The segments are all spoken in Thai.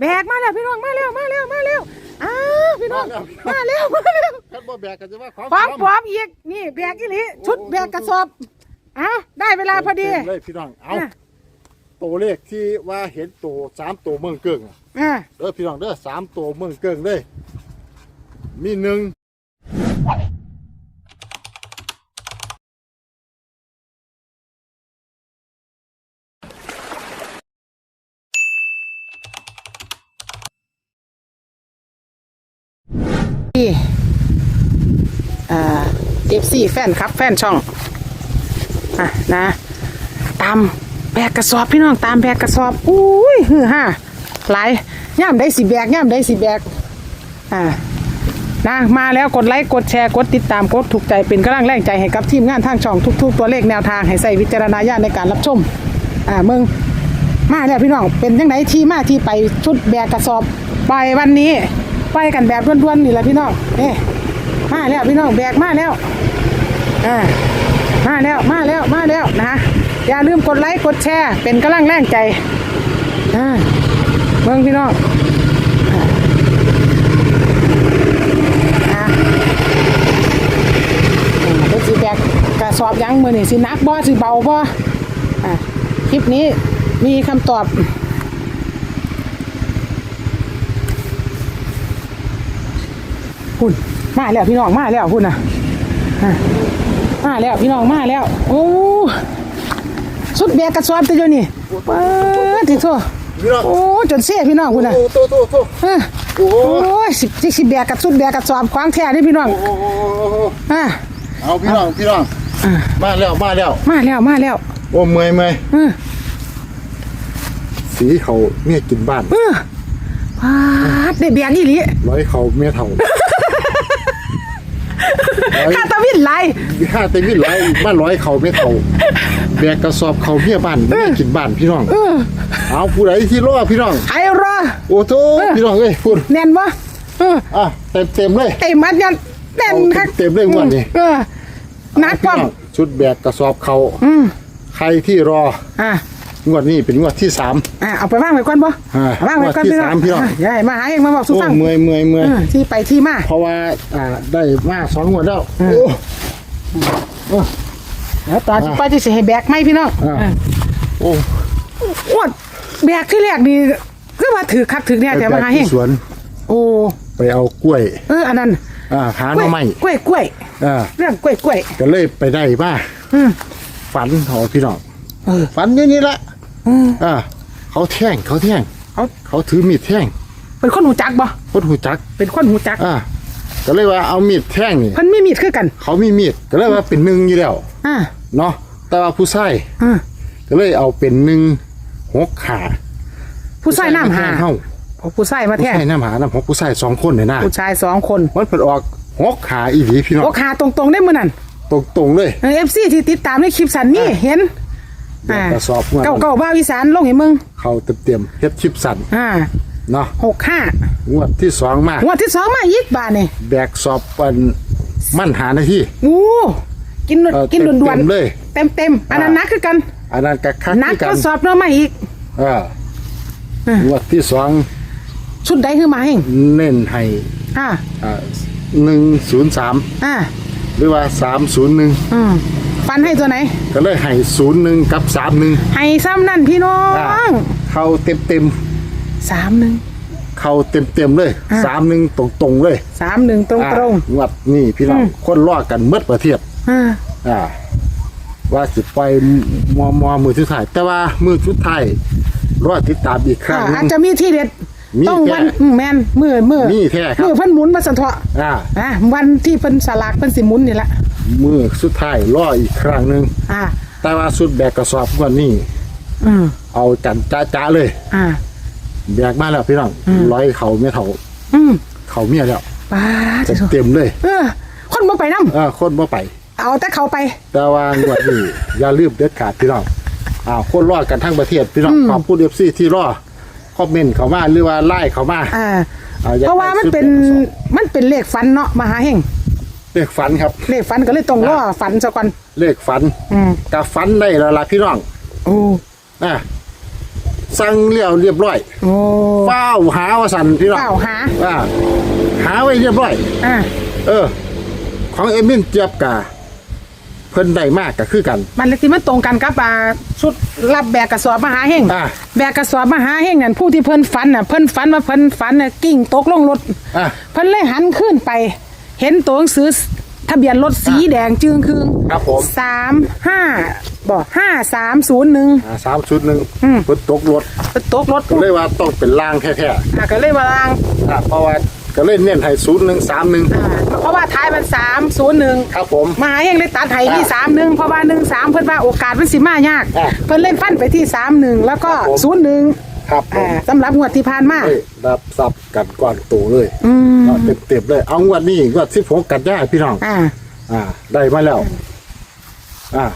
แบกมาแล้วพี่น้องมาแล้วมาแล้วมาแล้วอ้าวพี่น้องมาแล้วมาแล้วท่านบ่แบกกันจะว่าของพร้อมพร้อมอีกนี่แบกอีหลีชุดแบกกระสอบอ้าวได้เวลาพอดีเต็มเลยพี่น้องเอาอะตัวเลขที่ว่าเห็นตัวสามตัวเมืองเกิงอะอ่าเด้อพี่น้องเด้อสามตัวเมืองเกิงเลยมีหนึ่ง เอฟซีแฟนครับ แฟนช่องอะนะ ตามแบกกระสอบพี่น้องตามแบกกระสอบอุ้ยฮือฮ่าหลายย่ามได้สิแบกย่ามได้สิแบกอ่านะมาแล้วกดไลค์กดแชร์กดติดตามกดถูกใจเป็นกำลังแรงใจให้กับทีมงานทางช่องทุก ๆ ตัวเลขแนวทางให้ใส่วิจารณญาณในการรับชมอ่ามึงมาแล้วพี่น้องเป็นยังไงที่มาที่ไปชุดแบกกระสอบไปวันนี้ ไปกันแบบด่วนๆนี่แหละพี่น้องนี่มาแล้วพี่น้องแบกมาแล้วอ่ามาแล้วมาแล้วมาแล้วนะอย่าลืมกดไลค์กดแชร์เป็นกำลังแรงใจอ่าเมืองพี่น้องสิแบกกระสอบยังมือนี่สินักบ่สิเบาบ่อ่าคลิปนี้มีคำตอบ พุ่นมาแล้วพี่น้องมาแล้วพุ่นน่ะอะมาแล้วพี่น้องมาแล้ว โอ้สุดแบกกระสอบตัวเดียวนี่เปิดทีโซ่พี่น้องโอ้จนเสียพี่น้องพุ่นน่ะโอ้โตโตโตเออโอ้โหโอ้ยสิสิสิแบกกระสุดแบกกระสอบควางแท้นี่พี่น้องโอ้โหอะเอาพี่น้องพี่น้องอะมาแล้วมาแล้วมาแล้วมาแล้วโอ้เมื่อยเมื่อยเออสีเขาเมียกินบ้านเออพาดได้แบกอีหลีร้อยเขาเมียเท่าร้อย ข้าตะวินไหลายห้าเต็มวิร้อยบ้านร้อยเขาเมียเท่าแบกกระสอบเขาเมียบ้านเมียกินบ้านพี่น้องเออเอาผู้ใดที่รอพี่น้องไอ้รอโอ้โถพี่น้องเอ้ยพูดแน่นบ่เอออะเต็มเต็มๆเลยเต็มมัดยันแน่นคักเต็มๆเลยงวดนี้เออนักพี่ป้อมน้องชุดแบกกระสอบเขาอืมใครที่รออะ งวดนี้เป็นงวดที่สาม อะเอาไปว่างไว้ก่อนบ่อ่าเอาว่างไว้ก่อนที่สามพี่น้องะยายมาหาเองมาบอกสุโอ้ฟังเมื่อยเมื่อยเมื่อยเออที่ไปที่มา เพราะว่าอ่าได้มาสองงวดแล้วอืม โอ้โอ้แล้วตอนที่ไปจะสิให้แบกไหมพี่น้องอ่าอะโอ้อ้วนแบกที่แรกนี่คือว่าถือคักถือเนี่ยแต่มาหาไปเฮที่งสวนโอ้ไปเอากล้วยเอออันนั้นอ่าหากหล้น่วยอไม้กล้วยกล้วยอ่าเรื่องกล้วยกล้วยก็เลยไปได้มาอืมฝันเขาพี่น้องเออ ฝันอย่างนี้ละอืมอ่าเขาแท่งเขาแท่งเขาเขาถือมีดแท่งเป็นคนหูจักบ่คนหูจัก เป็นคนหูจักอ่าก็เลยว่าเอามีดแท่งนี่เพิ่นไม่มีดคือกัน เขามีมีดก็เลยว่าเป็นหนึ่งอยู่แล้วอ่าเนาะแต่ว่าผู้ชายอ่าก็เลยเอาเป็นหนึ่งหกขาผู้ชายน้ำหาเฮาโอ้ผู้ชายมาผู้แท้ชายน้ำหาน้ำหกผู้ชายสองคนเนี่ยนะผู้ชายสองคนมันเปิดออกหกขาอีหลีพี่น้องโอ้ขาตรงๆได้มื้อนั้นตรงตรงๆเลยเอฟซีที่ติดตามในคลิปสันนี่เห็น เดี๋ยวกระสอบเมื่อเก่าเก่าบ้าวิสานลงให้มึงเขาเต็มเต็มๆเฮ็ดชิปสันอ่าเนาะหกห้างวดที่สองมางวดที่สองมายิกบาทนี่แบกสอบปันมั่นหาหน้าที่งูกินเออกินด่วนเต็มๆเลย เต็มเต็มๆอันนั้นนักคือกันอันนั้นกะคักนักที่กัก็นสอบเนาะมาอีก เออเอองวดที่สองชุดใดคือมาเองเน้นให้อ่าอ่าหนึ่งศูนย์สามอ่าหรือว่าสามศูนย์หนึ่งอืม ฟันให้ตัวไหน ก็เลยให้ศูนย์หนึ่งกับสามหนึ่งให้ซ้ำนั่นพี่น้องเข้าเต็มเต็มสามหนึ่งๆเข้าเต็มเต็มๆเลยอ่าสามหนึ่งตรงตรงๆเลยสามหนึ่งตรงตรงอ่างวดนี่พี่น้องอืมคนรอดกันเมดประเทศๆอ่าอ่าว่าสิไปมอมอมือสุดท้ายแต่ว่ามือสุดท้ายรอดติดตามอีกครั้งหนึอาจงจะมีที่เด็ด มีต้องวันแท้อืมแมนมือมือมีแท้ครับ มือเพิ่นหมุนมาสันเถาะอ่าอะวันที่เพิ่นสลากเพิ่นสิหมุนนี่แหละมือสุดท้ายรออีกครั้งหนึ่งอ่า แต่ว่าสุดแบกกระสอบวันนี้ อืมเอาจันจ้าจ้าๆเลย อ่า แบกมาแล้วพี่น้องร้อยเขาไม่เท่าอืมเขาเมียแล้วป้าดเต็มเต็มๆเลยเออ คนบ่ไปนํเออคนบ่ไป เอาแต่เขาไป แต่ว่างวดนี้ อย่าลืมเด็ดขาดพี่น้องอ้าวคนรอดกันทั้งประเทศพี่น้องขอบคุณเอฟซีที่รอ คอมเมนต์เขามาหรือว่าไล่เขามาอ่า อ่อยกเพราะว่ามันเป็นได้สุดมันเป็นเลขฝันเนาะมหาเฮงเลขฝันครับ เลขฝันก็เลยต้องรอฝันซะก่อนเลขฝันอืมกับฝันได้แล้วล่ะพี่น้องโอ้นะสั่งเลี้ยวเรียบร้อยโอ้ เฝ้าหาว่าสันพี่น้องเฝ้าหา อ่าหาไว้เรียบร้อย อ่าเออ ของเอมินเจียบกา เพิ่นได้มากก็คือกันมันเลยที่มันตรงกันกับอ่าชุดรับแบกกระสอบมหาเฮงอ่าแบกกระสอบมหาเฮงนั่นผู้ที่เพิ่นฝันน่ะเพิ่นฝันว่าเพิ่นฝันน่ะกิ้งตกลงรถอะ เพิ่นเลยหันขึ้นไป เห็นตัวหนังสือทะเบียนรถสีแดงจึงคืงครับผมสามห้าบอกห้าสามศูนย์หนึ่งอ่าสามชุดหนึ่งอืม เพิ่นตกรถตกรถก็เลยว่าต้องเป็นล่างแท้อ่าก็เลยว่าลางๆอะเพราะว่าก็เลยเน้นให้ศูนย์หนึ่งสามหนึ่ง อ่าเพ ราะว่าท้ายมันสามศูนย์หนึ่งครับผมมหาเฮงเลยตัดไห้ที่อ่าสามหนึ่งเพราะว่าหนึ่งสามเพิ่นว่าโอกาสมันสิมายาก อ่าเพิ่นเล่นฟันไปที่สามหนึ่งแล้วก็ครับผม ศูนย์หนึ่งครับผอ่ามสำหรับงวดที่ผ่านมาเฮ้ยรับทรัพย์กันกว้างตัวเลยอืมเต็มเต็มๆเลย เอางวดนี้งวดสิบหกกันยายนพี่น้อง อ่าอ่า ได้มาแล้ว อ่า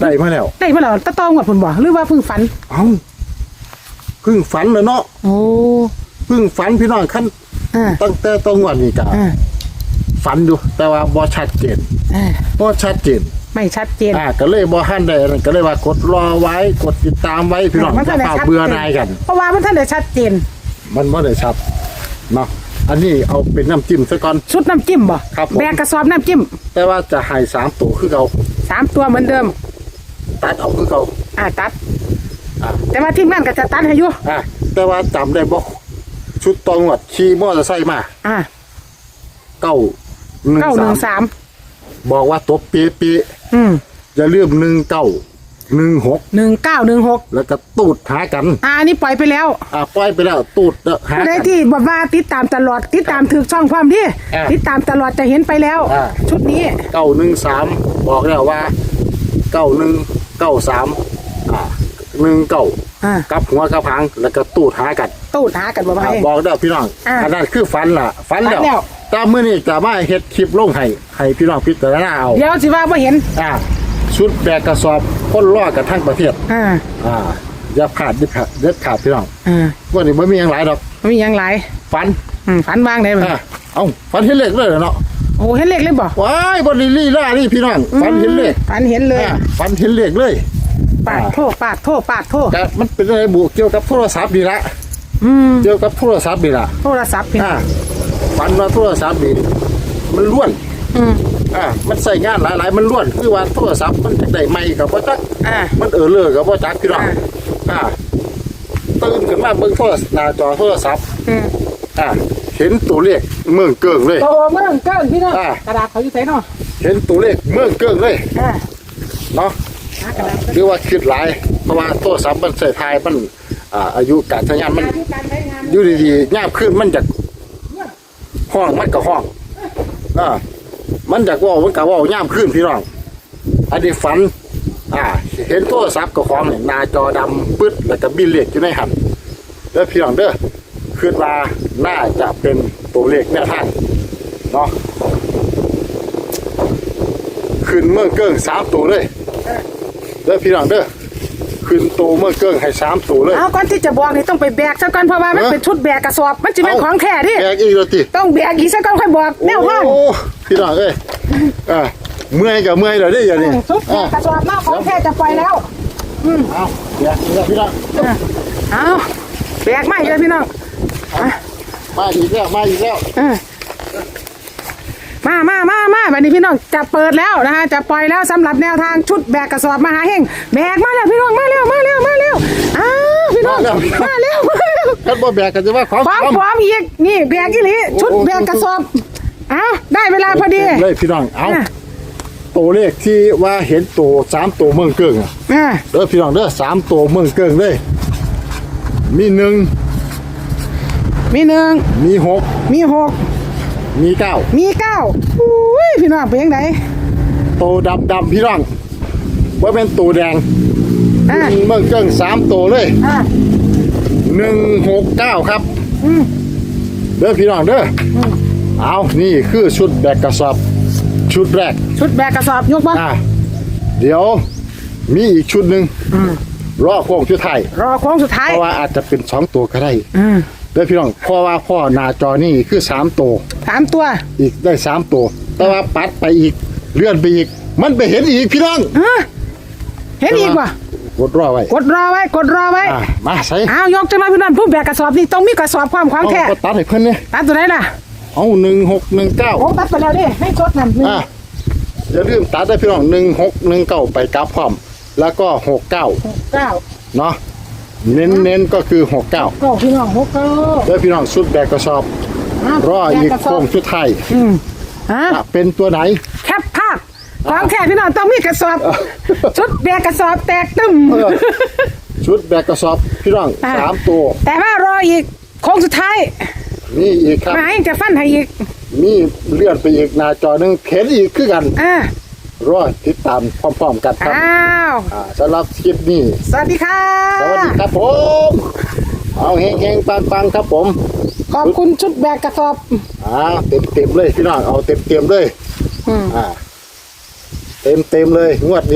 ได้มาแล้ว ได้มาแล้วตะตองวดเพิ่นบ่หรือว่าเพิ่งฝัน เอ้าเพึ่งฝันเลยเนาะโอ้เพึ่งฝันพี่น้องขั้นอ่า ตั้งแต่ต้นงวดนี้กะอ่า ฝันอยู่ แต่ว่าบ่ชัดเจนอ่าบ่ชัดเจนไม่ชัดเจน อ่าก็เลยบ่หันได้อันนั้นก็เลยว่ากดรอไว้กดติดตามไว้พี่น้องมันจะท่านได้เป่าชัดเบื่อจนายกัน เพราะว่ามันท่านได้ชัดเจน มันบ่ได้ชัดเนาะอันนี้เอาเป็นน้ำจิ้มซะก่อน ชุดน้ำจิ้มบ่ครับผม แบกกระสอบน้ำจิ้มแต่ว่าจะให้สามตัวคือเราสามตัวเหมือนเดิม ตัดเอาคือเราอ่าตัด อ่าแต่ว่าทีมงานก็จะตัดให้อยู่อะแต่ว่าจำได้บ่ชุดตองวดขี่มอเตอร์ไซค์มา อ่าเก้าหนึ่ง เก้าหนึ่งสาสามมบอกว่าตบเปี๊ะอืมๆอย่าลืมหนึ่งเก้าหนึ่งหกหนึ่งเก้าหนึ่งหกแล้วก็ตูดหากัน อ่าอันนี้ปล่อยไปแล้ว อะปล่อยไปแล้วตูดหาผู้ใดกัน ที่บอกว่าติดตามตลอดติดตามถึกช่องความที่อ่าติดตามตลอดจะเห็นไปแล้ว อ่า ชุดนี้ เก้าหนึ่งสามบอกแล้วว่าเก้าหนึ่งเก้าสามอ่าหนึ่งเก้าอ่า กับหัวกับหางแล้วก็ตูดหากัน ตูดหากันบ่มาอะให้บอกแล้วพี่น้องอ่าอันนั้นคือฝันล่ะฝันแล้วฝันแล้วแตามมื้อนี้จะมาเฮ็ดคลิปลงให้ให้พี่น้องพิจารณาเอาเดี๋ยวสิว่าบ่เห็นอ่าชุดแบกกระสอบคนล่อกันทั้งประเทศ อ่าอ่าอย่าขาดเด็ดขาดเด็ดขาดพี่น้องอ่าวันนี้ไม่มีอย่างหลายดอกมีหยังหลายฝันอืมฝันวางได้บ่อ่าเอาฝันเห็นเลขเลยเหรอเนาะโอ้เห็นเลขเลยบ่ว้ายบนลี่ล่านี่พี่น้องฝันเห็นเลขฝันเห็นเลยอ่าฝันเห็นเลขเลยปาดโทษปาดโทษปาดโทษแต่มันเป็นอะไรบุเกี่ยวกับโทรศัพท์นี่ละอืมเกี่ยวกับโทรศัพท์นี่ละโทรศัพท์พี่อ่า ฝันว่าโทรศัพท์นี่มันล้วนอืม อ่ามันใส่งานหลายๆ มันล้วน คือว่าโทรศัพท์มันจะได้ไม่กับพ่จักอ่ามันเออเลอกับพ่จักพี่น้องอ่า อ่าตื่นขึ้นมาเบิ่งโทรศัพท์หน้าจอโทรศัพท์อืมอ่าเห็นตัวเลขเมืองเกิงเลย โตเมืองเกิ้งพี่น้องอ่า กระดาษเขาอยู่ไสเนาะเห็นตัวเลขเมืองเกิงเลยอ่าเนาะ หากระดาษหรือว่าคิดหลายเพราะว่าโทรศัพท์มันใส่ทายมันอ่าอายุการใช้งานมันการการใช้งานอยู่ดีๆยาบขึ้นมันจาก ห้องมันก็ห้องอ่ามันจากว่ามันก็ว่าย่ามขึ้นพี่น้อง อันนี้ฝัน อ่า เห็นโทรศัพท์กับของเนี่ยหน้าจอดำปึ๊ดแล้วก็บินเลขอยู่ในหันเด้อพี่น้องเด้อคิดว่าน่าจะเป็นตัวเลขแนวทางเนาะขึ้นเมื่อเกิ้งสามตัวเลยเด้อพี่น้องเด้อ ขึ้นตัวเมื่อเกิ้งให้สามตัวเลย เอาก่อนที่จะบอกนี่ต้องไปแบกซะก่อนเพราะว่ามันเออเป็นชุดแบกกระสอบ มันจะเป็นเอ้าของแท้ดิแกอีกแล้วติต้องแบกอีกซะก่อนค่อยบอกแนวทางโอ้พี่น้องเอ้ยอ่าเมื่อยกับเมื่อยเลยได้อยังนี่ชุดแบอ่ากกระสอบหน้าของแท้จะปล่อยแล้วเอาเดี๋ยวเดี๋ยวพี่น้องเอาแบกไม่เลยพี่น้องอะมาอีกแล้วมาอีกแล้วเออ มามามามาวันนี้พี่น้องจะเปิดแล้วนะคะจะปล่อยแล้วสำหรับแนวทางชุดแบกกระสอบมหาเฮงแบกมาแล้วพี่น้องมาแล้วมาแล้วมาแล้วอ้าวพี่น้องมาแล้วมาแล้วท่านบ่แบกกันจะว่าของพร้อมปลอมพร้อมอีกนี่แบกกี่หลีชุดแบกกระสอบเอาได้เวลาพอดีเลยพี่น้องเอาอะตัวเลขที่ว่าเห็นตัวสามตัวเมืองเกิงอะอ่าเด้อพี่น้องเด้อสามตัวเมืองเกิงเลยมีหนึ่งมีหนึ่งมีหกมีหก มีเก้ามีเก้าอุ้ยพี่น้องเป็นยังไงตัวดำดำพี่น้องว่าเป็นตัวแดงอ่าเมืองเกิงสามตัวเลยอ่าหนึ่งหกเก้าครับอืมเด้อพี่น้องเด้ออเอานี่คือชุดแบกกระสอบ ชุดแรก ชุดแบกกระสอบยกมาอะเดี๋ยวมีอีกชุดหนึ่งรอโค้งชุดไทายรอโค้งสุดท้ายเพราะว่าอาจจะเป็นสองตัวก็ได้ อืม เด้อพี่น้องเพราะว่าพ่อหน้าจอนี่คือสามตัวสามตัวอีกได้สามตัวแต่ว่าปัดไปอีกเลื่อนไปอีก มันไปเห็นอีกพี่น้องฮะเห็นอีกว่ะกดรอไว้กดรอไว้กดรอไว้อ่ามาใส่อ้าวยกจังเลยพี่น้องผู้แบกกระสอบนี่ต้องมีกระสอบความของเอาแท้ก็ตัดให้เพิ่นเนี่ยตัดตัวไหนล่ะเอาหนึ่งหกหนึ่งเก้าผมตัดไปแล้วดิให้ชดนั่นหนึ่งอะอย่าลืมตัดได้พี่น้องหนึ่งหกหนึ่งเก้าไปกลับพร้อมแล้วก็หกเก้าเก้าเนาะ เน้นเน้นๆก็คือหกเก้าเก้าพี่น้องหกเก้าเด้อพี่น้องชุดแบกกระสอบาวรออีกแบระสโค้บงชุดไทายอืมอะจะเป็นตัวไหน แคปภาพของแท้พี่น้องต้องมีกระสอบ ชุดแบกกระสอบแตกตึมเออ ชุดแบกกระสอบพี่น้องอะ สามตัวแต่ว่ารออีกโค้งสุดท้ายนี่อีกครับ มาให้จะฟันให้อีก มีเลื่อนไปอีกหน้าจอหนึงเห็นอีกคือกัน อ่า รอติดตามพร้อมๆกันครับอ้าว อ่าสำหรับคลิปนี้ สวัสดีค่ะสวัสดีครับผม เอาเฮงๆปังๆครับผมขอบคุณชุดแบกกระสอบอ่าเต็มๆเลยพี่น้องเอาเต็มๆเลย อืม อ่า เต็มๆเลยงวดนี้